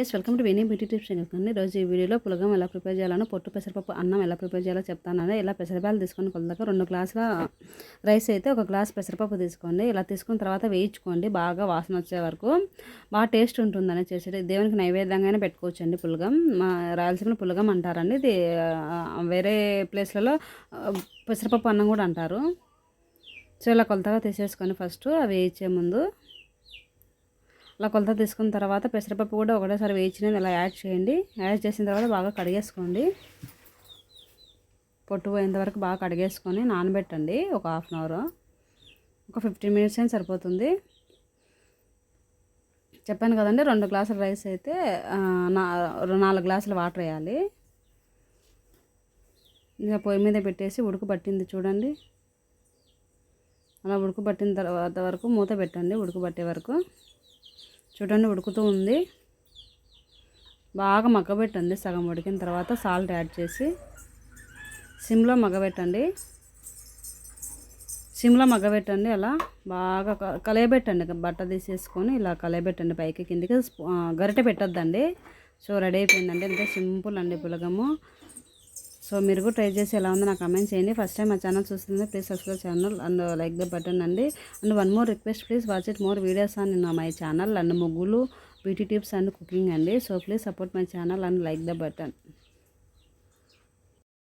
Yes welcome to Veni beauty tips అండి రోజు ఈ వీడియోలో పులగం ఎలా ప్రిపేర్ చేయాలనో పొట్టు పెసరపప్పు అన్నం ఎలా ప్రిపేర్ చేయాలో చెప్తాను ఇలా పెసరపాలు తీసుకొని కొలదాక రెండు గ్లాసుల రైస్ అయితే ఒక గ్లాస్ పెసరపప్పు తీసుకోండి. ఇలా తీసుకున్న తర్వాత వేయించుకోండి. బాగా వాసన వచ్చే వరకు బాగా టేస్ట్ ఉంటుందని చేసేది. దేవునికి నైవేద్యంగానే పెట్టుకోవచ్చు అండి పులగం. మా రాయలసీమలో పులగం అంటారండి. ఇది వేరే ప్లేస్లలో పెసరపప్పు అన్నం కూడా అంటారు. సో ఇలా కొలతగా తీసేసుకొని ఫస్ట్ అవి వేయించే ముందు అలా కొలత తీసుకున్న తర్వాత పెసరపప్పు కూడా ఒకటేసారి వేయించినది ఇలా యాడ్ చేయండి. యాడ్ చేసిన తర్వాత బాగా కడిగేసుకోండి. పొట్టు పోయేంత వరకు బాగా కడిగేసుకొని నానబెట్టండి ఒక హాఫ్ అన్ అవర్. ఒక ఫిఫ్టీన్ మినిట్స్ అయినా సరిపోతుంది. చెప్పాను కదండి రెండు గ్లాసుల రైస్ అయితే నా నాలుగు గ్లాసుల వాటర్ వేయాలి. ఇంకా పొయ్యి మీద పెట్టేసి ఉడుకు పట్టింది చూడండి. అలా ఉడుకు పట్టిన తర్వాత వరకు మూత పెట్టండి ఉడుకు పట్టే వరకు. చూడండి ఉడుకుతూ ఉంది. బాగా మగ్గబెట్టండి. సగం ఉడికిన తర్వాత సాల్ట్ యాడ్ చేసి సిమ్లో మగ్గబెట్టండి. సిమ్లో మగ్గబెట్టండి. అలా బాగా కలయబెట్టండి. బట్ట తీసేసుకొని ఇలా కలయబెట్టండి పైకి కిందికి. గరిటె పెట్టద్దండి. సో రెడీ అయిపోయిందండి. అంతే సింపుల్ అండి పులగము. సో మీరు కూడా ట్రై చేసి ఎలా ఉందో నాకు కమెంట్ చేయండి. ఫస్ట్ టైం మా ఛానల్ చూస్తుంది please subscribe channel and like the button అండి. And one more request please watch it more videos on in my channel and ముగ్గులు బ్యూటీ టిప్స్ అండ్ కుకింగ్ అండి. So please support my channel and like the button